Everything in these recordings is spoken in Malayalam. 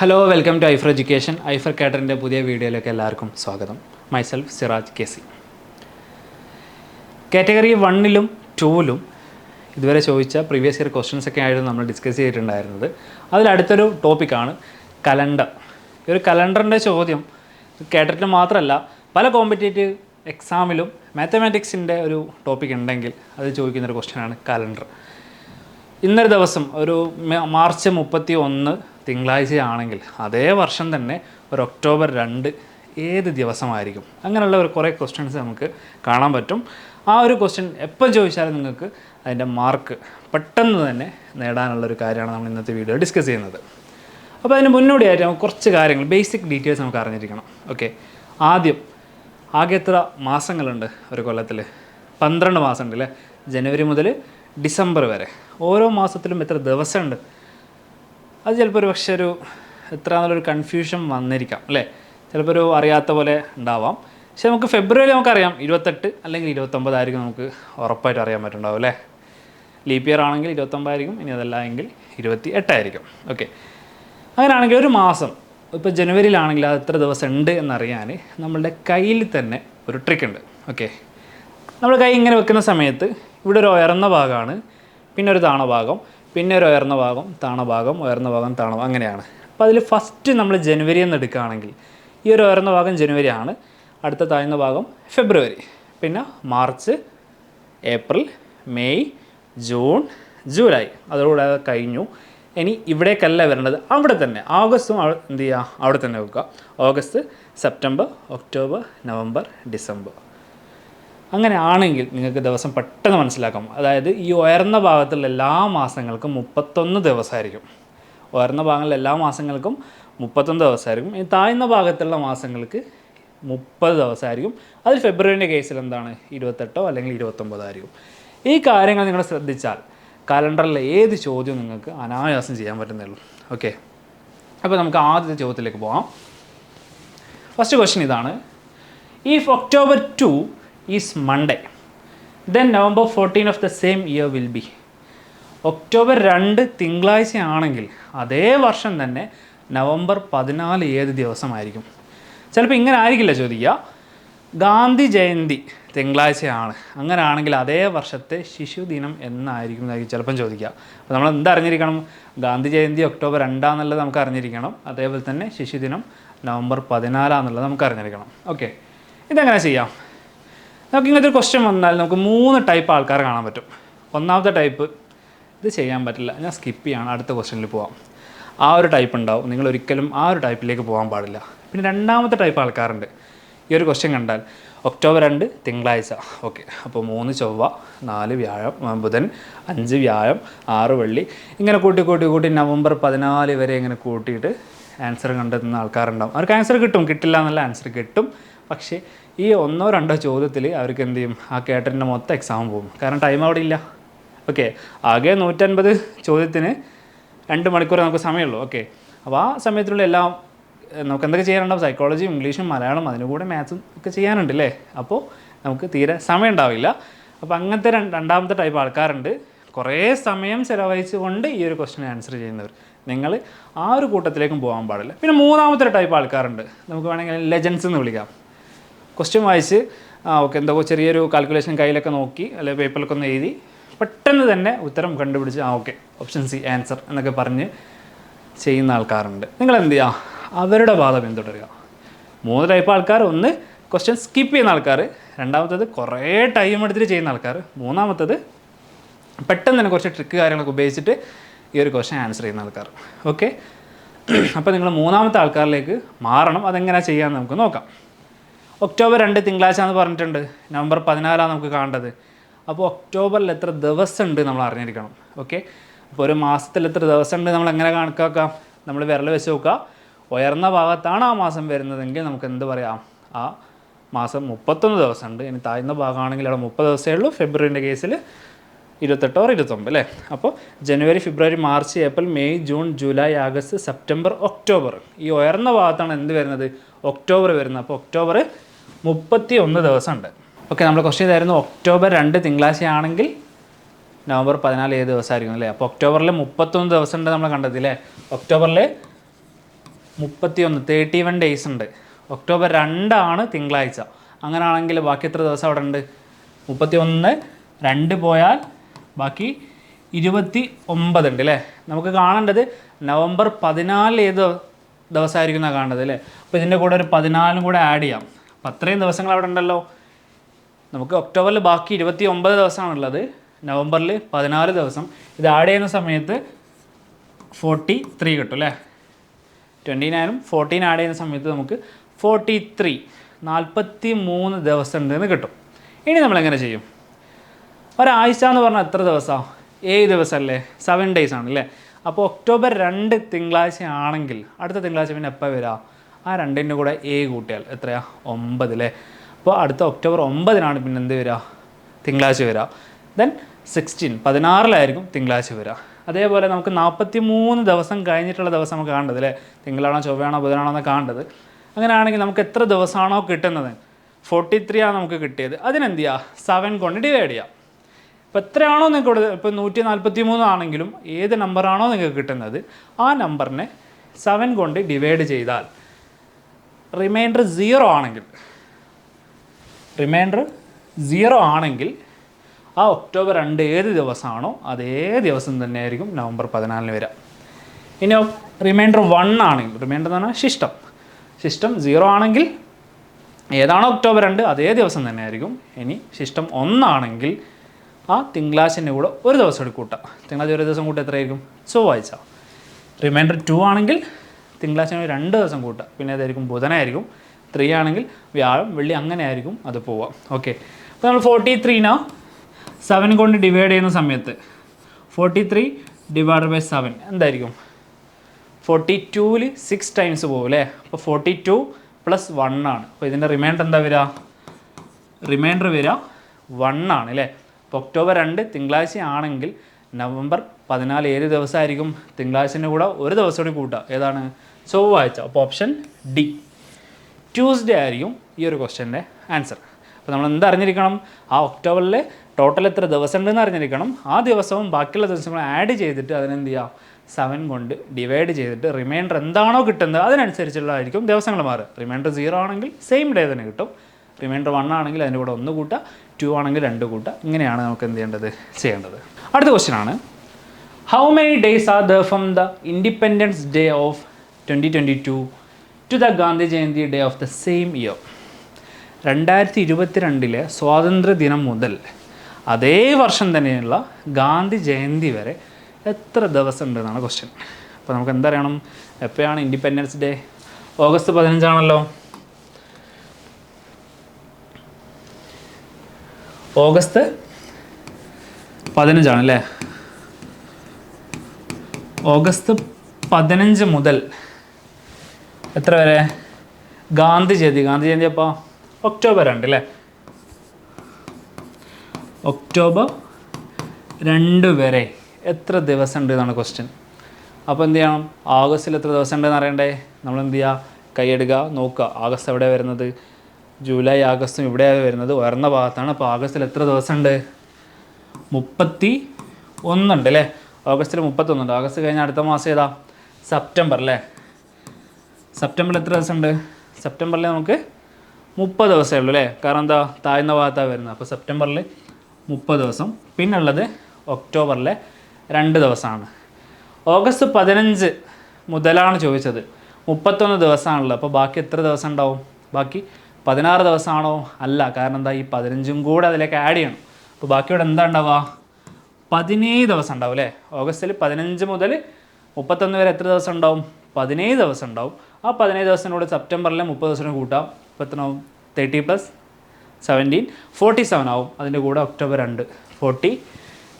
Hello welcome to Aifer education Aifer കാറ്ററിന്റെ പുതിയ വീഡിയോയിലേക്ക് എല്ലാവർക്കും സ്വാഗതം. Myself Siraj K C category വണ്ണിലും ടൂവിലും ഇതുവരെ ചോദിച്ച പ്രീവിയസ് ഇയർ ക്വസ്റ്റ്യൻസ് ഒക്കെ ആയിരുന്നു നമ്മൾ ഡിസ്കസ് ചെയ്തിട്ടുണ്ടായിരുന്നത്. അതിലടുത്തൊരു ടോപ്പിക്കാണ് കലണ്ടർ ഈ ഒരു കലണ്ടറിന്റെ ചോദ്യം കേട്ടിട്ട് മാത്രമല്ല പല കോമ്പറ്റേറ്റീവ് എക്സാമിലും മാത്തമാറ്റിക്സിന്റെ ഒരു ടോപ്പിക് ഉണ്ടെങ്കിൽ അത് ചോദിക്കുന്നൊരു ക്വസ്റ്റ്യനാണ് കലണ്ടർ ഇന്നൊരു ദിവസം ഒരു മാർച്ച് മുപ്പത്തി ഒന്ന് തിങ്കളാഴ്ചയാണെങ്കിൽ അതേ വർഷം തന്നെ ഒരു ഒക്ടോബർ രണ്ട് ഏത് ദിവസമായിരിക്കും? അങ്ങനെയുള്ള ഒരു കുറേ ക്വസ്റ്റ്യൻസ് നമുക്ക് കാണാൻ പറ്റും. ആ ഒരു ക്വസ്റ്റ്യൻ എപ്പോൾ ചോദിച്ചാലും നിങ്ങൾക്ക് അതിന്റെ മാർക്ക് പെട്ടെന്ന് തന്നെ നേടാനുള്ള ഒരു കാര്യമാണ് നമ്മൾ ഇന്നത്തെ വീഡിയോ ഡിസ്കസ് ചെയ്യുന്നത്. അപ്പോൾ അതിന് മുന്നോടിയായിട്ട് നമുക്ക് കുറച്ച് കാര്യങ്ങൾ ബേസിക് ഡീറ്റെയിൽസ് നമുക്ക് അറിഞ്ഞിരിക്കണം. ഓക്കെ ആദ്യം ആകെ എത്ര മാസങ്ങളുണ്ട് ഒരു കൊല്ലത്തിൽ പന്ത്രണ്ട് മാസമുണ്ട് അല്ലേ? ജനുവരി മുതൽ ഡിസംബർ വരെ. ഓരോ മാസത്തിലും എത്ര ദിവസമുണ്ട്? അത് ചിലപ്പോൾ ഒരു പക്ഷേ ഒരു എത്ര എന്നുള്ളൊരു കൺഫ്യൂഷൻ വന്നിരിക്കാം അല്ലേ? ചിലപ്പോൾ ഒരു അറിയാത്ത പോലെ ഉണ്ടാവാം. പക്ഷെ നമുക്ക് ഫെബ്രുവരി നമുക്കറിയാം ഇരുപത്തെട്ട് അല്ലെങ്കിൽ ഇരുപത്തൊമ്പതായിരിക്കും നമുക്ക് ഉറപ്പായിട്ട് അറിയാൻ പറ്റുണ്ടാവും അല്ലേ? ലീപ്പ് ഇയർ ആണെങ്കിൽ ഇരുപത്തൊമ്പതായിരിക്കും ഇനി അതല്ല എങ്കിൽ ഇരുപത്തി എട്ടായിരിക്കും ഓക്കെ അങ്ങനെയാണെങ്കിൽ ഒരു മാസം ഇപ്പോൾ ജനുവരിയിലാണെങ്കിൽ അത് എത്ര ദിവസം ഉണ്ട് എന്നറിയാൻ നമ്മളുടെ കയ്യിൽ തന്നെ ഒരു ട്രിക്ക് ഉണ്ട്. ഓക്കെ നമ്മൾ കൈ ഇങ്ങനെ വെക്കുന്ന സമയത്ത് ഇവിടെ ഒരു ഉയർന്ന ഭാഗമാണ് പിന്നെ ഒരു താണ ഭാഗം. പിന്നെ ഒരു ഉയർന്ന ഭാഗം താണ ഭാഗം ഉയർന്ന ഭാഗം താണ അങ്ങനെയാണ്. അപ്പോൾ അതിൽ ഫസ്റ്റ് നമ്മൾ ജനുവരി എന്ന് എടുക്കുകയാണെങ്കിൽ ഈ ഒരു ഉയർന്ന ഭാഗം ജനുവരി ആണ് അടുത്ത താഴ്ന്ന ഭാഗം ഫെബ്രുവരി. പിന്നെ March April May June July. അതോടെ അത് കഴിഞ്ഞു. ഇനി ഇവിടേക്കല്ല വരേണ്ടത് അവിടെ തന്നെ. ഓഗസ്റ്റും എന്ത് ചെയ്യുക അവിടെ തന്നെ വെക്കുക. August September October November December. അങ്ങനെ ആണെങ്കിൽ നിങ്ങൾക്ക് ദിവസം പെട്ടെന്ന് മനസ്സിലാക്കാം. അതായത് ഈ ഉയർന്ന ഭാഗത്തുള്ള എല്ലാ മാസങ്ങൾക്കും മുപ്പത്തൊന്ന് ദിവസമായിരിക്കും. ഉയർന്ന ഭാഗങ്ങളിലെ എല്ലാ മാസങ്ങൾക്കും മുപ്പത്തൊന്ന് ദിവസമായിരിക്കും. ഈ താഴ്ന്ന ഭാഗത്തുള്ള മാസങ്ങൾക്ക് മുപ്പത് ദിവസമായിരിക്കും. അതിൽ ഫെബ്രുവരിന്റെ കേസിൽ എന്താണ്? ഇരുപത്തെട്ടോ അല്ലെങ്കിൽ ഇരുപത്തൊമ്പതായിരിക്കും ഈ കാര്യങ്ങൾ നിങ്ങൾ ശ്രദ്ധിച്ചാൽ കലണ്ടറിലെ ഏത് ചോദ്യവും നിങ്ങൾക്ക് അനായാസം ചെയ്യാൻ പറ്റുന്നുള്ളൂ ഓക്കെ അപ്പോൾ നമുക്ക് ആദ്യത്തെ ചോദ്യത്തിലേക്ക് പോകാം. ഫസ്റ്റ് ക്വസ്റ്റ്യൻ ഇതാണ്. If October two is Monday then November fourteen of the same year will be October രണ്ട് തിങ്കളാഴ്ച ആണെങ്കിൽ അതേ വർഷം തന്നെ നവംബർ പതിനാല് ഏത് ദിവസമായിരിക്കും? ചിലപ്പോൾ ഇങ്ങനെ ആയിരിക്കില്ല ചോദിക്കുക. ഗാന്ധി ജയന്തി തിങ്കളാഴ്ചയാണ്. അങ്ങനെയാണെങ്കിൽ അതേ വർഷത്തെ ശിശുദിനം എന്നായിരിക്കും ചിലപ്പം ചോദിക്കുക. അപ്പോൾ നമ്മൾ എന്താ അറിഞ്ഞിരിക്കണം? ഗാന്ധി ജയന്തി ഒക്ടോബർ രണ്ടാന്നുള്ളത് നമുക്ക് അറിഞ്ഞിരിക്കണം. അതേപോലെ തന്നെ ശിശുദിനം നവംബർ പതിനാലാന്നുള്ളത് നമുക്ക് അറിഞ്ഞിരിക്കണം. ഓക്കെ ഇതെങ്ങനെ ചെയ്യാം? നമുക്ക് ഇങ്ങനത്തെ ഒരു ക്വസ്റ്റ്യൻ വന്നാൽ നമുക്ക് മൂന്ന് ടൈപ്പ് ആൾക്കാരെ കാണാൻ പറ്റും. ഒന്നാമത്തെ ടൈപ്പ് ഇത് ചെയ്യാൻ പറ്റില്ല. ഞാൻ സ്കിപ്പ് ചെയ്യാണ്. അടുത്ത ക്വസ്റ്റ്യനിൽ പോവാം. ആ ഒരു ടൈപ്പ് ഉണ്ടാവും. നിങ്ങൾ ഒരിക്കലും ആ ഒരു ടൈപ്പിലേക്ക് പോകാൻ പാടില്ല. പിന്നെ രണ്ടാമത്തെ ടൈപ്പ് ആൾക്കാരുണ്ട്. ഈ ഒരു ക്വസ്റ്റ്യൻ കണ്ടാൽ ഒക്ടോബർ രണ്ട് തിങ്കളാഴ്ച. ഓക്കെ അപ്പോൾ മൂന്ന് ചൊവ്വ നാല് വ്യാഴം ബുധൻ അഞ്ച് വ്യാഴം ആറ് വെള്ളി. ഇങ്ങനെ കൂട്ടി കൂട്ടി കൂട്ടി നവംബർ പതിനാല് വരെ ഇങ്ങനെ കൂട്ടിയിട്ട് ആൻസർ കണ്ടെത്തുന്ന ആൾക്കാരുണ്ടാവും. അവർക്ക് ആൻസർ കിട്ടും. കിട്ടില്ല എന്നുള്ള ആൻസർ കിട്ടും. പക്ഷേ ഈ ഒന്നോ രണ്ടോ ചോദ്യത്തിൽ അവർക്ക് എന്ത് ചെയ്യും? ആ കേട്ടറിന്റെ മൊത്തം എക്സാം പോകും. കാരണം ടൈം അവിടെ ഇല്ല. ഓക്കെ ആകെ നൂറ്റൻപത് ചോദ്യത്തിന് രണ്ട് മണിക്കൂർ നമുക്ക് സമയമുള്ളൂ. ഓക്കെ അപ്പോൾ ആ സമയത്തിലുള്ള എല്ലാം നമുക്ക് എന്തൊക്കെ ചെയ്യാനുണ്ടാവും സൈക്കോളജിയും ഇംഗ്ലീഷും മലയാളം അതിന് കൂടെ മാത്സും ഒക്കെ ചെയ്യാനുണ്ട് അല്ലേ അപ്പോൾ നമുക്ക് തീരെ സമയം ഉണ്ടാവില്ല. അപ്പോൾ അങ്ങനത്തെ രണ്ട് രണ്ടാമത്തെ ടൈപ്പ് ആൾക്കാരുണ്ട്. കുറേ സമയം ചിലവഴിച്ചുകൊണ്ട് ഈ ഒരു ക്വസ്റ്റിന് ആൻസർ ചെയ്യുന്നവർ. നിങ്ങൾ ആ ഒരു കൂട്ടത്തിലേക്കും പോകാൻ പാടില്ല. പിന്നെ മൂന്നാമത്തെ ടൈപ്പ് ആൾക്കാരുണ്ട്. നമുക്ക് വേണമെങ്കിൽ ലെജൻസ് എന്ന് വിളിക്കാം. ക്വസ്റ്റ്യൻ വായിച്ച് ആ ഓക്കെ എന്തോ ചെറിയൊരു കാൽക്കുലേഷൻ കയ്യിലൊക്കെ നോക്കി അല്ലെങ്കിൽ പേപ്പറിലൊക്കെ ഒന്ന് എഴുതി പെട്ടെന്ന് തന്നെ ഉത്തരം കണ്ടുപിടിച്ച് ആ ഓക്കെ ഓപ്ഷൻ സി ആൻസർ എന്നൊക്കെ പറഞ്ഞ് ചെയ്യുന്ന ആൾക്കാരുണ്ട്. നിങ്ങൾ എന്ത് ചെയ്യുക അവരുടെ പാത പിന്തുടരുക. മൂന്ന് ടൈപ്പ് ആൾക്കാർ ഒന്ന് ക്വസ്റ്റ്യൻ സ്കിപ്പ് ചെയ്യുന്ന ആൾക്കാർ രണ്ടാമത്തത് കുറേ ടൈം എടുത്തിട്ട് ചെയ്യുന്ന ആൾക്കാർ മൂന്നാമത്തത് പെട്ടെന്ന് തന്നെ കുറച്ച് ട്രിക്ക് കാര്യങ്ങളൊക്കെ ഉപയോഗിച്ചിട്ട് ഈ ഒരു ക്വസ്റ്റ്യൻ ആൻസർ ചെയ്യുന്ന ആൾക്കാർ. ഓക്കെ അപ്പോൾ നിങ്ങൾ മൂന്നാമത്തെ ആൾക്കാരിലേക്ക് മാറണം അതെങ്ങനെ ചെയ്യാമെന്ന് നമുക്ക് നോക്കാം. ഒക്ടോബർ രണ്ട് തിങ്കളാഴ്ച എന്ന് പറഞ്ഞിട്ടുണ്ട്. നവംബർ പതിനാലാണ് നമുക്ക് കാണേണ്ടത്. അപ്പോൾ ഒക്ടോബറിൽ എത്ര ദിവസം ഉണ്ട് നമ്മൾ അറിഞ്ഞിരിക്കണം. ഓക്കെ? അപ്പോൾ ഒരു മാസത്തിൽ എത്ര ദിവസം ഉണ്ട് നമ്മൾ എങ്ങനെ കണക്കാക്കാം? നമ്മൾ വിരൽ വെച്ച് നോക്കുക. ഉയർന്ന ഭാഗത്താണ് ആ മാസം വരുന്നതെങ്കിൽ നമുക്ക് എന്ത് പറയാം? ആ മാസം മുപ്പത്തൊന്ന് ദിവസം ഉണ്ട് ഇനി താഴ്ന്ന ഭാഗമാണെങ്കിൽ അവിടെ മുപ്പത് ദിവസമേ ഉള്ളൂ. ഫെബ്രുവരിന്റെ കേസിൽ ഇരുപത്തെട്ടോ ഇരുപത്തൊമ്പത് അല്ലേ? അപ്പോൾ ജനുവരി ഫെബ്രുവരി March April May June July August September October. ഈ ഉയർന്ന ഭാഗത്താണ് എന്ത് വരുന്നത്? ഒക്ടോബർ വരുന്നത്. അപ്പോൾ ഒക്ടോബർ മുപ്പത്തി ഒന്ന് ദിവസമുണ്ട്. ഓക്കെ നമ്മൾ ക്വസ്റ്റ്യൻ ഇതായിരുന്നു ഒക്ടോബർ രണ്ട് തിങ്കളാഴ്ചയാണെങ്കിൽ നവംബർ പതിനാല് ഏത് ദിവസമായിരിക്കും അല്ലേ? അപ്പോൾ ഒക്ടോബറിൽ മുപ്പത്തൊന്ന് ദിവസം ഉണ്ട് നമ്മൾ കണ്ടത് അല്ലേ ഒക്ടോബറിൽ മുപ്പത്തിയൊന്ന് തേർട്ടി വൺ ഡേയ്സ് ഉണ്ട്. ഒക്ടോബർ രണ്ടാണ് തിങ്കളാഴ്ച. അങ്ങനെയാണെങ്കിൽ ബാക്കി എത്ര ദിവസം അവിടെ ഉണ്ട് മുപ്പത്തി ഒന്ന് രണ്ട് പോയാൽ ബാക്കി ഇരുപത്തി ഒമ്പത് ഉണ്ട് അല്ലേ? നമുക്ക് കാണേണ്ടത് നവംബർ പതിനാല് ഏത് ദിവസമായിരിക്കും എന്നാണ് കാണേണ്ടത് അല്ലേ? അപ്പോൾ ഇതിന്റെ കൂടെ ഒരു പതിനാലും കൂടെ ആഡ് ചെയ്യാം. അപ്പോൾ അത്രയും ദിവസങ്ങൾ അവിടെ ഉണ്ടല്ലോ. നമുക്ക് ഒക്ടോബറിൽ ബാക്കി ഇരുപത്തി ഒമ്പത് ദിവസമാണുള്ളത്. നവംബറിൽ പതിനാല് ദിവസം. ഇത് ആഡ് ചെയ്യുന്ന സമയത്ത് ഫോർട്ടി ത്രീ കിട്ടും അല്ലേ? ട്വന്റി നയനും ഫോർട്ടീൻ ആഡ് ചെയ്യുന്ന സമയത്ത് നമുക്ക് ഫോർട്ടി ത്രീ നാൽപ്പത്തി മൂന്ന് ദിവസം ഉണ്ടെന്ന് കിട്ടും. ഇനി നമ്മളെങ്ങനെ ചെയ്യും? ഒരാഴ്ച എന്ന് പറഞ്ഞാൽ എത്ര ദിവസമാണ് ഏഴ് ദിവസം അല്ലേ സെവൻ ഡേയ്സ് ആണല്ലേ അപ്പോൾ ഒക്ടോബർ രണ്ട് തിങ്കളാഴ്ച ആണെങ്കിൽ അടുത്ത തിങ്കളാഴ്ച പിന്നെ എപ്പോൾ വരിക ആ രണ്ടിന്റെ കൂടെ ഏഴ് കൂട്ടിയാൽ എത്രയാ? ഒമ്പത് അല്ലേ അപ്പോൾ അടുത്ത ഒക്ടോബർ ഒമ്പതിനാണ് പിന്നെ എന്ത് വരിക? തിങ്കളാഴ്ച വരിക. ദെൻ സിക്സ്റ്റീൻ പതിനാറിലായിരിക്കും തിങ്കളാഴ്ച വരിക. അതേപോലെ നമുക്ക് നാൽപ്പത്തി മൂന്ന് ദിവസം കഴിഞ്ഞിട്ടുള്ള ദിവസം നമുക്ക് കാണേണ്ടത് അല്ലേ തിങ്കളാണോ ചൊവ്വയാണോ ബുധനാണോ എന്ന് കാണേണ്ടത്. അങ്ങനെയാണെങ്കിൽ നമുക്ക് എത്ര ദിവസമാണോ കിട്ടുന്നത്? ഫോർട്ടി ത്രീ ആണ് നമുക്ക് കിട്ടിയത്. അതിനെന്ത് ചെയ്യുക സെവൻ കൊണ്ട് ഡിവൈഡ് ചെയ്യാം. ഇപ്പോൾ എത്രയാണോ നിങ്ങൾക്ക് ഇവിടെ ഇപ്പോൾ നൂറ്റി നാൽപ്പത്തി മൂന്നാണെങ്കിലും ഏത് നമ്പറാണോ നിങ്ങൾക്ക് കിട്ടുന്നത്? ആ നമ്പറിനെ സെവൻ കൊണ്ട് ഡിവൈഡ് ചെയ്താൽ റിമൈൻഡർ സീറോ ആണെങ്കിൽ റിമൈൻഡർ സീറോ ആണെങ്കിൽ ആ ഒക്ടോബർ രണ്ട് ഏത് ദിവസമാണോ അതേ ദിവസം തന്നെ ആയിരിക്കും നവംബർ പതിനാലിന് വരിക. ഇനി റിമൈൻഡർ വൺ ആണെങ്കിൽ റിമൈൻഡർ എന്ന് പറഞ്ഞാൽ ശിഷ്ടം. ശിഷ്ടം സീറോ ആണെങ്കിൽ ഏതാണോ ഒക്ടോബർ രണ്ട്? അതേ ദിവസം തന്നെ ആയിരിക്കും ഇനി ശിഷ്ടം ഒന്നാണെങ്കിൽ ആ തിങ്കളാഴ്ചന്റെ കൂടെ ഒരു ദിവസം കൂടി കൂട്ടാം. തിങ്കളാഴ്ച ഒരു ദിവസം കൂട്ടാം എത്രയായിരിക്കും? ചൊവ്വാഴ്ച. റിമൈൻഡർ ടു ആണെങ്കിൽ തിങ്കളാഴ്ച രണ്ട് ദിവസം കൂട്ടുക. പിന്നെ ഏതായിരിക്കും ബുധനായിരിക്കും. ത്രീ ആണെങ്കിൽ വ്യാഴം വെള്ളി അങ്ങനെ ആയിരിക്കും അത് പോവാം ഓക്കെ അപ്പോൾ നമ്മൾ ഫോർട്ടി ത്രീനാ സെവൻ കൊണ്ട് ഡിവൈഡ് ചെയ്യുന്ന സമയത്ത് forty three divide by seven എന്തായിരിക്കും? ഫോർട്ടി ടൂവിൽ സിക്സ് ടൈംസ് പോകും അല്ലേ? അപ്പോൾ ഫോർട്ടി ടു പ്ലസ് വൺ ആണ്. അപ്പോൾ ഇതിന്റെ റിമൈൻഡർ എന്താ വരിക? റിമൈൻഡർ വരിക വൺ ആണ് അല്ലേ? അപ്പോൾ ഒക്ടോബർ രണ്ട് തിങ്കളാഴ്ച ആണെങ്കിൽ നവംബർ പതിനാല് ഏത് ദിവസമായിരിക്കും? തിങ്കളാഴ്ചന്റെ കൂടെ ഒരു ദിവസം കൂടി കൂട്ടുക. ഏതാണ്? ചൊവ്വാഴ്ച. അപ്പോൾ ഓപ്ഷൻ ഡി ട്യൂസ്ഡേ ആയിരിക്കും ഈ ഒരു ക്വസ്റ്റ്യന്റെ ആൻസർ അപ്പോൾ നമ്മൾ എന്ത് അറിഞ്ഞിരിക്കണം? ആ ഒക്ടോബറിൽ ടോട്ടൽ എത്ര ദിവസം ഉണ്ടെന്ന് അറിഞ്ഞിരിക്കണം. ആ ദിവസവും ബാക്കിയുള്ള ദിവസങ്ങൾ ആഡ് ചെയ്തിട്ട് അതിനെന്ത് ചെയ്യുക? സെവൻ കൊണ്ട് ഡിവൈഡ് ചെയ്തിട്ട് റിമൈൻഡർ എന്താണോ കിട്ടുന്നത് അതിനനുസരിച്ചുള്ളതായിരിക്കും ദിവസങ്ങൾ മാറുക. റിമൈൻഡർ സീറോ ആണെങ്കിൽ സെയിം ഡേ തന്നെ കിട്ടും. റിമൈൻഡർ വൺ ആണെങ്കിൽ അതിന്റെ കൂടെ ഒന്ന് കൂട്ടുക. ടു ആണെങ്കിൽ രണ്ട് കൂട്ടുക. ഇങ്ങനെയാണ് നമുക്ക് എന്ത് ചെയ്യേണ്ടത്? ചെയ്യേണ്ടത്. അടുത്ത ക്വസ്റ്റ്യൻ ആണ്. How many days are the from the independence day of twenty twenty two to the Gandhi Jayanti day of the same year രണ്ടായിരത്തി ഇരുപത്തിരണ്ടിലെ സ്വാതന്ത്ര്യ ദിനം മുതൽ അതേ വർഷം തന്നെയുള്ള ഗാന്ധി ജയന്തി വരെ എത്ര ദിവസം ഉണ്ടെന്നാണ് ക്വസ്റ്റ്യൻ അപ്പോൾ നമുക്ക് എന്തറിയണം? എപ്പോഴാണ് ഇൻഡിപെൻഡൻസ് ഡേ ഓഗസ്റ്റ് പതിനഞ്ചാണല്ലോ. ഓഗസ്റ്റ് പതിനഞ്ചാണ് അല്ലേ? ഓഗസ്റ്റ് പതിനഞ്ച് മുതൽ എത്ര വരെ? ഗാന്ധി ജയന്തി. ഗാന്ധി ജയന്തി അപ്പോൾ ഒക്ടോബർ രണ്ട് അല്ലേ ഒക്ടോബർ രണ്ട് വരെ. എത്ര ദിവസം ഉണ്ട് എന്നാണ് ക്വസ്റ്റ്യൻ അപ്പോൾ എന്ത് ചെയ്യണം? ആഗസ്റ്റിൽ എത്ര ദിവസം ഉണ്ടെന്ന് അറിയണ്ടേ? നമ്മൾ എന്ത് ചെയ്യുക കൈയെടുക്കുക നോക്കുക ആഗസ്റ്റ് എവിടെ വരുന്നത്? ജൂലൈ ആഗസ്റ്റും ഇവിടെയാണ് വരുന്നത്. ഉയർന്ന ഭാഗത്താണ്. അപ്പോൾ ആഗസ്റ്റിൽ എത്ര ദിവസം ഉണ്ട് മുപ്പത്തി ഒന്നുണ്ട് അല്ലേ ഓഗസ്റ്റിൽ മുപ്പത്തൊന്നുണ്ട്. ഓഗസ്റ്റ് കഴിഞ്ഞ അടുത്ത മാസം ഏതാ? സെപ്റ്റംബർ അല്ലേ? സെപ്റ്റംബറിൽ എത്ര ദിവസമുണ്ട്? സെപ്റ്റംബറിൽ നമുക്ക് മുപ്പത് ദിവസമേ ഉള്ളൂ അല്ലേ? കാരണം എന്താ? താഴ്ന്ന ഭാഗത്താണ് വരുന്നത്. അപ്പോൾ സെപ്റ്റംബറിൽ മുപ്പത് ദിവസം. പിന്നുള്ളത് ഒക്ടോബറിലെ രണ്ട് ദിവസമാണ്. ഓഗസ്റ്റ് പതിനഞ്ച് മുതലാണ് ചോദിച്ചത്. മുപ്പത്തൊന്ന് ദിവസമാണല്ലോ. അപ്പോൾ ബാക്കി എത്ര ദിവസം ഉണ്ടാവും? ബാക്കി പതിനാറ് ദിവസമാണോ? അല്ല. കാരണം എന്താ? ഈ പതിനഞ്ചും കൂടെ അതിലേക്ക് ആഡ് ചെയ്യണം. അപ്പോൾ ബാക്കി ഇവിടെ എന്താ ഉണ്ടാവുക? പതിനേഴ് ദിവസം ഉണ്ടാവും അല്ലേ? ഓഗസ്റ്റിൽ പതിനഞ്ച് മുതൽ മുപ്പത്തൊന്ന് വരെ എത്ര ദിവസം ഉണ്ടാവും? പതിനേഴ് ദിവസം ഉണ്ടാവും. ആ പതിനേഴ് ദിവസത്തിനോട് സെപ്റ്റംബറിലെ മുപ്പത് ദിവസത്തിന് കൂട്ടാം. ഇപ്പോൾ thirty plus seventeen forty seven ആവും. അതിന്റെ കൂടെ ഒക്ടോബർ രണ്ട്. ഫോർട്ടി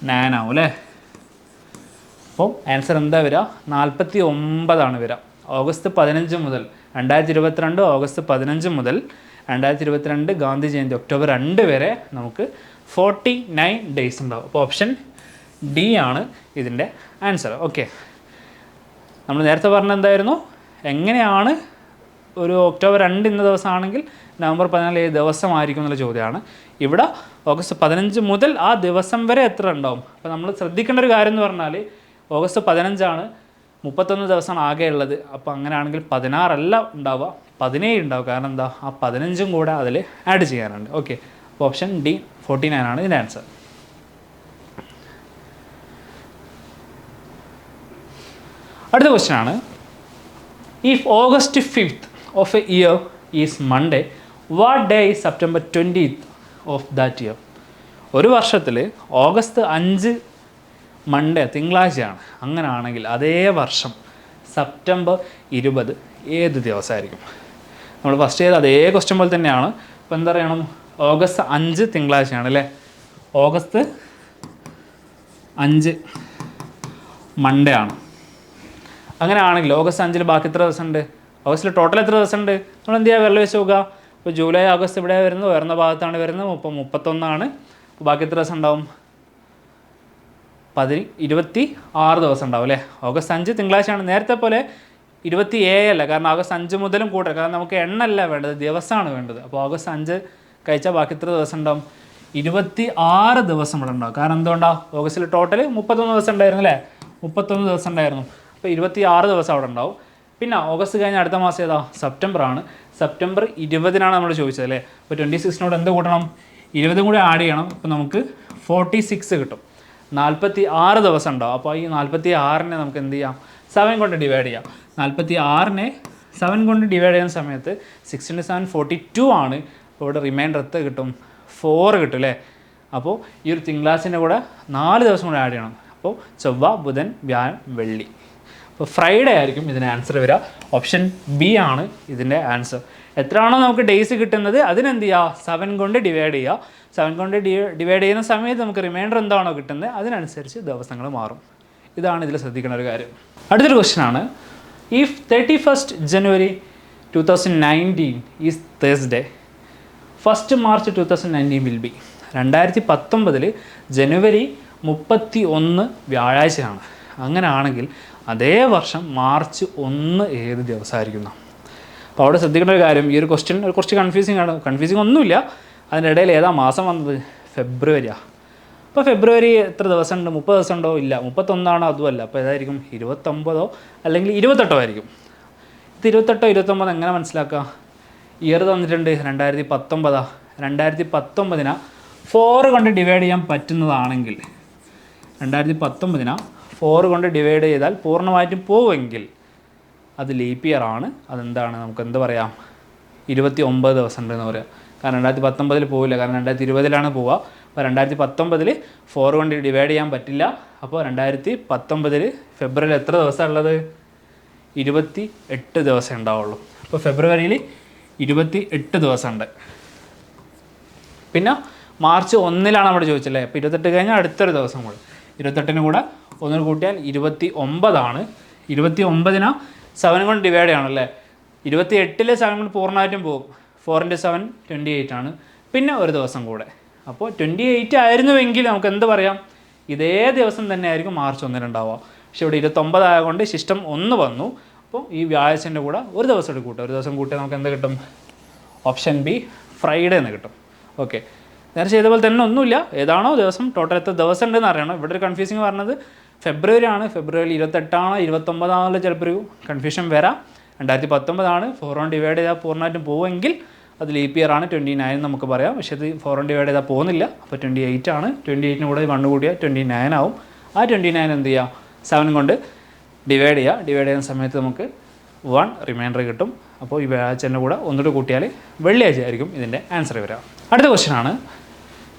നയൻ ആവും അല്ലേ? അപ്പം ആൻസർ എന്താ വരിക? നാൽപ്പത്തി ഒമ്പതാണ് വരിക. ഓഗസ്റ്റ് പതിനഞ്ച് മുതൽ രണ്ടായിരത്തി ഇരുപത്തിരണ്ട് ഓഗസ്റ്റ് പതിനഞ്ച് മുതൽ രണ്ടായിരത്തി ഇരുപത്തിരണ്ട് ഗാന്ധി ജയന്തി ഒക്ടോബർ രണ്ട് വരെ നമുക്ക് ഫോർട്ടി നയൻ ഡേയ്സ് ഉണ്ടാവും. അപ്പോൾ ഓപ്ഷൻ ഡി ആണ് ഇതിന്റെ ആൻസർ ഓക്കെ നമ്മൾ നേരത്തെ പറഞ്ഞ എന്തായിരുന്നു? എങ്ങനെയാണ് ഒരു ഒക്ടോബർ രണ്ട് ഇന്ന ദിവസമാണെങ്കിൽ നവംബർ പതിനാല് ഏത് ദിവസമായിരിക്കും എന്നുള്ള ചോദ്യമാണ്. ഇവിടെ ഓഗസ്റ്റ് പതിനഞ്ച് മുതൽ ആ ദിവസം വരെ എത്ര ഉണ്ടാവും? അപ്പോൾ നമ്മൾ ശ്രദ്ധിക്കേണ്ട ഒരു കാര്യം എന്ന് പറഞ്ഞാൽ ഓഗസ്റ്റ് പതിനഞ്ചാണ് മുപ്പത്തൊന്ന് ദിവസമാണ് ആകെ ഉള്ളത്. അപ്പോൾ അങ്ങനെയാണെങ്കിൽ പതിനാറല്ല ഉണ്ടാവുക. പതിനേഴ് ഉണ്ടാവും. കാരണം എന്താ? ആ പതിനഞ്ചും കൂടെ അതിൽ ആഡ് ചെയ്യാനുണ്ട്. ഓക്കെ അപ്പോൾ ഓപ്ഷൻ ഡി ഫോർട്ടി നയൻ ആണ് ഇതിന്റെ ആൻസർ അടുത്ത ക്വസ്റ്റ്യൻ ആണ്. If August fifth of a year is Monday what day is September twentieth of that year ഒരു വർഷത്തിൽ ഓഗസ്റ്റ് അഞ്ച് മൺഡേ തിങ്കളാഴ്ചയാണ്. അങ്ങനെയാണെങ്കിൽ അതേ വർഷം സെപ്റ്റംബർ ഇരുപത് ഏത് ദിവസമായിരിക്കും? നമ്മൾ ഫസ്റ്റ് ചെയ്ത അതേ ക്വസ്റ്റ്യൻ പോലെ തന്നെയാണ്. അപ്പോൾ എന്താ പറയണം? ഓഗസ്റ്റ് അഞ്ച് തിങ്കളാഴ്ചയാണ് അല്ലേ? ഓഗസ്റ്റ് അഞ്ച് മൺഡേ ആണ്. അങ്ങനെയാണെങ്കിൽ ഓഗസ്റ്റ് അഞ്ചിൽ ബാക്കി എത്ര ദിവസം ഉണ്ട്? ഓഗസ്റ്റിൽ ടോട്ടൽ എത്ര ദിവസം ഉണ്ട്? നമ്മൾ എന്ത് ചെയ്യുക വെള്ളം വെച്ച് നോക്കുക. ഇപ്പോൾ ജൂലൈ ഓഗസ്റ്റ് ഇവിടെ വരുന്നത് ഉയർന്ന ഭാഗത്താണ് വരുന്നത്. മുപ്പം മുപ്പത്തൊന്നാണ്. ബാക്കി എത്ര ദിവസം ഉണ്ടാവും? പതി ഇരുപത്തി ആറ് ദിവസം ഉണ്ടാവും അല്ലേ? ഓഗസ്റ്റ് അഞ്ച് തിങ്കളാഴ്ചയാണ്. നേരത്തെ പോലെ ഇരുപത്തി അല്ല. കാരണം ഓഗസ്റ്റ് അഞ്ച് മുതലും കൂട്ടുക കാരണം നമുക്ക് എണ്ണല്ല വേണ്ടത്. ദിവസമാണ് വേണ്ടത്. അപ്പോൾ ഓഗസ്റ്റ് അഞ്ച് കഴിച്ചാൽ ബാക്കി എത്ര ദിവസം ഉണ്ടാവും? ഇരുപത്തി ആറ് ദിവസം ഇവിടെ ഉണ്ടാവും. കാരണം എന്തുകൊണ്ടാണ് ഓഗസ്റ്റിൽ ടോട്ടൽ മുപ്പത്തൊന്ന് ദിവസം ഉണ്ടായിരുന്നു അല്ലേ? മുപ്പത്തൊന്ന് ദിവസം ഉണ്ടായിരുന്നു. അപ്പോൾ ഇരുപത്തി ആറ് ദിവസം അവിടെ ഉണ്ടാവും. പിന്നെ ഓഗസ്റ്റ് കഴിഞ്ഞ അടുത്ത മാസം ഏതാ? സെപ്റ്റംബർ ആണ്. സെപ്റ്റംബർ ഇരുപതിനാണ് നമ്മൾ ചോദിച്ചത് അല്ലേ? അപ്പോൾ ട്വന്റി സിക്സിനോട് എന്ത് കൂട്ടണം? ഇരുപതും കൂടി ആഡ് ചെയ്യണം. അപ്പോൾ നമുക്ക് ഫോർട്ടി സിക്സ് കിട്ടും. നാൽപ്പത്തി ആറ് ദിവസം ഉണ്ടാവും. അപ്പോൾ ഈ നാൽപ്പത്തി ആറിനെ നമുക്ക് എന്ത് ചെയ്യാം? സെവൻ കൊണ്ട് ഡിവൈഡ് ചെയ്യാം. നാൽപ്പത്തി ആറിനെ സെവൻ കൊണ്ട് ഡിവൈഡ് ചെയ്യുന്ന സമയത്ത് six into seven forty two ആണ്. അപ്പോൾ ഇവിടെ റിമൈൻഡർ എത്ര കിട്ടും? ഫോർ കിട്ടും അല്ലേ? അപ്പോൾ ഈ ഒരു തിങ്കളാഴ്ചന്റെ കൂടെ നാല് ദിവസം കൂടെ ആഡ് ചെയ്യണം. അപ്പോൾ ചൊവ്വ ബുധൻ വ്യാഴം വെള്ളി. അപ്പോൾ ഫ്രൈഡേ ആയിരിക്കും ഇതിന് ആൻസർ വരിക. ഓപ്ഷൻ ബി ആണ് ഇതിന്റെ ആൻസർ എത്രയാണോ നമുക്ക് ഡേയ്സ് കിട്ടുന്നത് അതിനെന്ത് ചെയ്യുക സെവൻ കൊണ്ട് ഡിവൈഡ് ചെയ്യുക. സെവൻ കൊണ്ട് ഡിവൈഡ് ചെയ്യുന്ന സമയത്ത് നമുക്ക് റിമൈൻഡർ എന്താണോ കിട്ടുന്നത് അതിനനുസരിച്ച് ദിവസങ്ങൾ മാറും. ഇതാണ് ഇതിൽ ശ്രദ്ധിക്കേണ്ട ഒരു കാര്യം. അടുത്തൊരു ക്വസ്റ്റ്യൻ ആണ്. If thirty first January two thousand nineteen is Thursday first March two thousand nineteen will be രണ്ടായിരത്തി പത്തൊമ്പതിൽ ജനുവരി മുപ്പത്തി ഒന്ന് വ്യാഴാഴ്ചയാണ്. അങ്ങനെയാണെങ്കിൽ അതേ വർഷം മാർച്ച് ഒന്ന് ഏത് ദിവസമായിരിക്കുന്നു? അപ്പോൾ അവിടെ ശ്രദ്ധിക്കേണ്ട ഒരു കാര്യം ഈ ഒരു ക്വസ്റ്റ്യൻ കുറച്ച് കൺഫ്യൂസിങ് ആണ്. കൺഫ്യൂസിങ് ഒന്നുമില്ല. അതിന്റെ ഇടയിൽ ഏതാ മാസം വന്നത്? ഫെബ്രുവരിയാണ് അപ്പോൾ ഫെബ്രുവരി എത്ര ദിവസമുണ്ട്? മുപ്പത് ദിവസം ഉണ്ടോ ഇല്ല. മുപ്പത്തൊന്നാണോ? അതുമല്ല. അപ്പോൾ ഏതായിരിക്കും? ഇരുപത്തൊമ്പതോ അല്ലെങ്കിൽ ഇരുപത്തെട്ടോ ആയിരിക്കും. ഇത് ഇരുപത്തെട്ടോ ഇരുപത്തൊമ്പതോ എങ്ങനെ മനസ്സിലാക്കുക ഇയർ തന്നിട്ടുണ്ട്. രണ്ടായിരത്തി പത്തൊമ്പതാ രണ്ടായിരത്തി പത്തൊമ്പതിനാ ഫോർ കൊണ്ട് ഡിവൈഡ് ചെയ്യാൻ പറ്റുന്നതാണെങ്കിൽ രണ്ടായിരത്തി പത്തൊമ്പതിനാ ഫോർ കൊണ്ട് ഡിവൈഡ് ചെയ്താൽ പൂർണമായിട്ടും പോവുമെങ്കിൽ അത് ലീപ്പ് ഇയർ ആണ്. അതെന്താണ്? നമുക്ക് എന്ത് പറയാം? ഇരുപത്തി ഒമ്പത് ദിവസം ഉണ്ടെന്ന് പറയാം. കാരണം രണ്ടായിരത്തി പത്തൊമ്പതിൽ പോവില്ല. കാരണം രണ്ടായിരത്തി ഇരുപതിലാണ് പോവുക. അപ്പോൾ രണ്ടായിരത്തി പത്തൊമ്പതിൽ ഫോർ കൊണ്ട് ഡിവൈഡ് ചെയ്യാൻ പറ്റില്ല. അപ്പോൾ രണ്ടായിരത്തി പത്തൊമ്പതിൽ ഫെബ്രുവരി എത്ര ദിവസമാണ് ഇരുപത്തി എട്ട് ദിവസം ഉണ്ടാവുള്ളൂ. അപ്പോൾ ഫെബ്രുവരിയിൽ ഇരുപത്തി എട്ട് ദിവസമുണ്ട്. പിന്നെ മാർച്ച് ഒന്നിലാണ് നമ്മൾ ചോദിച്ചല്ലേ അപ്പോൾ ഇരുപത്തെട്ട് കഴിഞ്ഞാൽ അടുത്തൊരു ദിവസം കൂടെ. ഇരുപത്തെട്ടിന് കൂടെ ഒന്നിൽ കൂട്ടിയാൽ ഇരുപത്തി ഒമ്പതാണ് ഇരുപത്തി ഒമ്പതിനാ സെവൻ കൊണ്ട് ഡിവൈഡ് ആണല്ലേ ഇരുപത്തി എട്ടിലെ സെവൻ കൊണ്ട് പൂർണമായിട്ടും പോകും. Four into seven twenty eight ആണ്. പിന്നെ ഒരു ദിവസം കൂടെ. അപ്പോൾ ട്വന്റി എയ്റ്റ് ആയിരുന്നുവെങ്കിൽ നമുക്ക് എന്ത് പറയാം? ഇതേ ദിവസം തന്നെ ആയിരിക്കും മാർച്ച് ഒന്നിനുണ്ടാവുക പക്ഷേ ഇവിടെ ഇരുപത്തൊമ്പതായതുകൊണ്ട് ശിഷ്ടം ഒന്ന് വന്നു. അപ്പോൾ ഈ വ്യാഴാഴ്ചന്റെ കൂടെ ഒരു ദിവസം കൂടി കൂട്ടുക. ഒരു ദിവസം കൂട്ടിയാൽ നമുക്ക് എന്ത് കിട്ടും? ഓപ്ഷൻ ബി ഫ്രൈഡേ എന്ന് കിട്ടും. ഓക്കെ നേരെ ചെയ്ത പോലെ തന്നെ ഒന്നുമില്ല. ഏതാണോ ദിവസം ടോട്ടൽ എത്ര ദിവസം ഉണ്ടെന്ന് അറിയണം. ഇവിടെ ഒരു കൺഫ്യൂസിങ് പറഞ്ഞത് ഫെബ്രുവരി ആണ് ഫെബ്രുവരി ഇരുപത്തെട്ടാണോ ഇരുപത്തൊമ്പതാണല്ലോ ചിലപ്പോൾ ഒരു കൺഫ്യൂഷൻ വരാം. രണ്ടായിരത്തി പത്തൊമ്പതാണ് ഫോർ ഓൺ ഡിവൈഡ് ചെയ്താൽ പൂർണമായിട്ടും പോവുമെങ്കിൽ അത് ലീപ്പ് ഇയർ ആണ്. ട്വന്റി നയൻ നമുക്ക് പറയാം. പക്ഷേ ഇത് ഫോർ ഓൺ ഡിവൈഡ് ചെയ്താൽ പോകുന്നില്ല. അപ്പോൾ ട്വന്റി എയ്റ്റ് ആണ്. ട്വന്റി എയ്റ്റിന് കൂടെ വണ്ണ് കൂടിയാൽ ട്വന്റി നയൻ ആവും. ആ ട്വന്റി നയൻ എന്ത് ചെയ്യുക സെവൻ കൊണ്ട് ഡിവൈഡ് ചെയ്യുക ഡിവൈഡ് ചെയ്യുന്ന സമയത്ത് നമുക്ക് വൺ റിമൈൻഡർ കിട്ടും. അപ്പോൾ ഈ വ്യാഴാഴ്ചന്റെ കൂടെ ഒന്നുകൂടി കൂട്ടിയാൽ വെള്ളിയാഴ്ച ആയിരിക്കും ഇതിന്റെ ആൻസർ വരിക. അടുത്ത ക്വസ്റ്റ്യൻ ആണ്.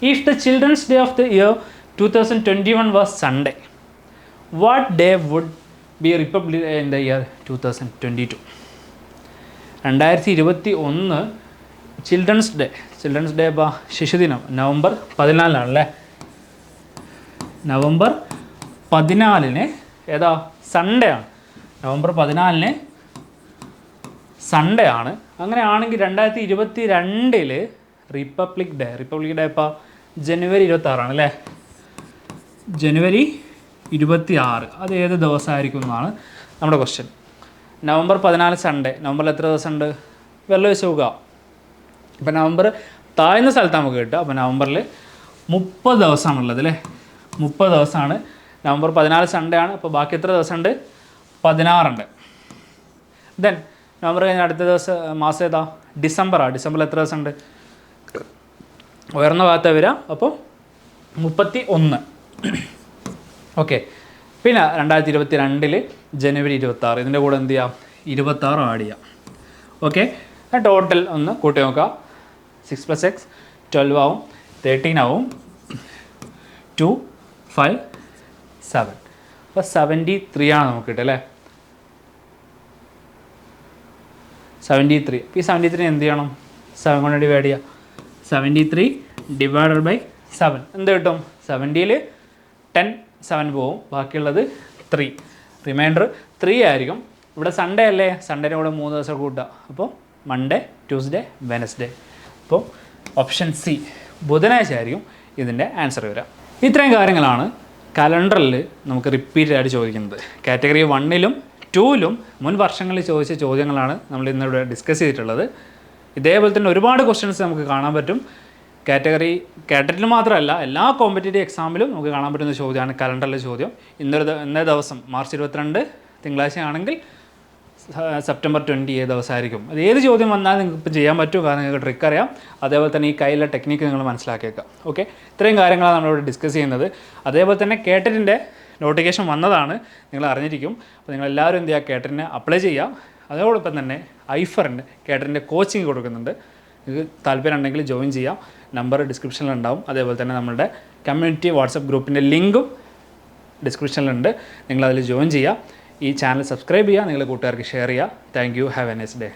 If the children's day of the year two thousand twenty one was Sunday what day would be republic in the year two thousand twenty two രണ്ടായിരത്തി ഇരുപത്തി ഒന്ന് ചിൽഡ്രൻസ് ഡേ ചിൽഡ്രൻസ് ഡേ ബാ ശിശുദിനം. നവംബർ പതിനാലിനാണല്ലേ? നവംബർ പതിനാലിന് ഏതാ? സൺഡേ ആണ്. നവംബർ പതിനാലിന് സൺഡേ ആണ്. അങ്ങനെയാണെങ്കിൽ രണ്ടായിരത്തി ഇരുപത്തി രണ്ടിൽ റിപ്പബ്ലിക് ഡേ റിപ്പബ്ലിക് ഡേ ഇപ്പോൾ ജനുവരി ഇരുപത്തി ആറാണ് അല്ലേ? ജനുവരി ഇരുപത്തി ആറ് അത് ഏത് ദിവസമായിരിക്കും എന്നാണ് നമ്മുടെ ക്വസ്റ്റ്യൻ നവംബർ പതിനാല് സൺഡേ നവംബറിൽ എത്ര ദിവസമുണ്ട്? വെള്ളം വെച്ച് പോകുക ഇപ്പം നവംബർ താഴ്ന്ന സ്ഥലത്ത് നമുക്ക് കിട്ടുക. അപ്പോൾ നവംബറിൽ മുപ്പത് ദിവസമാണുള്ളത് അല്ലേ? മുപ്പത് ദിവസമാണ്. നവംബർ പതിനാല് സൺഡേ ആണ്. അപ്പോൾ ബാക്കി എത്ര ദിവസമുണ്ട്? പതിനാറുണ്ട്. ദെൻ നവംബർ കഴിഞ്ഞ അടുത്ത ദിവസം മാസം ഏതാ? ഡിസംബറാണ് ഡിസംബറിൽ എത്ര ദിവസം ഉണ്ട് ഉയർന്ന ഭാഗത്ത് വരിക. അപ്പോൾ മുപ്പത്തി ഒന്ന് ഓക്കെ പിന്നെ രണ്ടായിരത്തി ഇരുപത്തി രണ്ടിൽ ജനുവരി ഇരുപത്തി ആറ് ഇതിന്റെ കൂടെ എന്ത് ചെയ്യാം? ഇരുപത്താറ് ആഡ് ചെയ്യാം. ഓക്കെ ടോട്ടൽ ഒന്ന് കൂട്ടി നോക്കാം സിക്സ് പ്ലസ് എക്സ് ട്വൽവ് ആവും. തേർട്ടീൻ ആവും. ടു ഫൈവ് സെവൻ അപ്പോൾ സെവന്റി ത്രീ ആണ് നമുക്ക് കിട്ടുക അല്ലേ? സെവന്റി ത്രീ അപ്പോൾ ഈ സെവന്റി ത്രീ എന്ത് ചെയ്യണം? സെവൻ കൊണ്ട് ഡിവൈഡ് ചെയ്യുക seventy three divided by seven എന്ത് കിട്ടും? സെവന്റിയിൽ ടെൻ സെവൻ പോവും. ബാക്കിയുള്ളത് ത്രീ റിമൈൻഡർ ത്രീ ആയിരിക്കും. ഇവിടെ സൺഡേ അല്ലേ? സൺഡേന്റെ കൂടെ മൂന്ന് ദിവസം കൂട്ടുക. അപ്പോൾ മൺഡേ ട്യൂസ്ഡേ വെനസ്ഡേ അപ്പോൾ ഓപ്ഷൻ സി ബുധനാഴ്ച ആയിരിക്കും ഇതിന്റെ ആൻസർ വരിക. ഇത്രയും കാര്യങ്ങളാണ് കലണ്ടറിൽ നമുക്ക് റിപ്പീറ്റഡ് ആയിട്ട് ചോദിക്കുന്നത്. കാറ്റഗറി വണ്ണിലും ടൂവിലും മുൻ വർഷങ്ങളിൽ ചോദിച്ച ചോദ്യങ്ങളാണ് നമ്മൾ ഇന്നിവിടെ ഡിസ്കസ് ചെയ്തിട്ടുള്ളത്. ഇതേപോലെ തന്നെ ഒരുപാട് ക്വസ്റ്റ്യൻസ് നമുക്ക് കാണാൻ പറ്റും. കാറ്റഗറി കാറ്റഗറിയിൽ മാത്രമല്ല എല്ലാ കോമ്പറ്റേറ്റീവ് എക്സാമിലും നമുക്ക് കാണാൻ പറ്റുന്ന ചോദ്യമാണ് കലണ്ടറിലെ ചോദ്യം. ഇന്നൊരു ഇന്നേ ദിവസം മാർച്ച് ഇരുപത്തിരണ്ട് തിങ്കളാഴ്ച ആണെങ്കിൽ സെപ്റ്റംബർ ട്വന്റി ഏത് ദിവസമായിരിക്കും. അത് ഏത് ചോദ്യം വന്നാലും നിങ്ങൾക്ക് ഇപ്പോൾ ചെയ്യാൻ പറ്റും കാരണം നിങ്ങൾക്ക് ട്രിക്ക് അറിയാം. അതേപോലെ തന്നെ ഈ കയ്യിലെ ടെക്നിക്ക് നിങ്ങൾ മനസ്സിലാക്കിയേക്കാം. ഓക്കെ ഇത്രയും കാര്യങ്ങളാണ് നമ്മളിവിടെ ഡിസ്കസ് ചെയ്യുന്നത്. അതേപോലെ തന്നെ കേട്ടറ്റിന്റെ നോട്ടിഫിക്കേഷൻ വന്നതാണ്. നിങ്ങൾ അറിഞ്ഞിരിക്കും. അപ്പോൾ നിങ്ങളെല്ലാവരും എന്ത് ചെയ്യുക? കേട്ടറ്റിനെ അപ്ലൈ ചെയ്യുക. അതോടൊപ്പം തന്നെ ഐഫറിന്റെ കേട്ടറിന്റെ കോച്ചിങ് കൊടുക്കുന്നുണ്ട്. നിങ്ങൾക്ക് താല്പര്യം ഉണ്ടെങ്കിൽ ജോയിൻ ചെയ്യാം. നമ്പർ ഡിസ്ക്രിപ്ഷനിൽ ഉണ്ടാവും അതേപോലെ തന്നെ നമ്മുടെ കമ്മ്യൂണിറ്റി വാട്സപ്പ് ഗ്രൂപ്പിന്റെ ലിങ്കും ഡിസ്ക്രിപ്ഷനിലുണ്ട്. നിങ്ങൾ അതിൽ ജോയിൻ ചെയ്യുക ഈ ചാനൽ സബ്സ്ക്രൈബ് ചെയ്യുക. നിങ്ങളുടെ കൂട്ടുകാർക്ക് ഷെയർ ചെയ്യുക. Thank you. Have a nice day.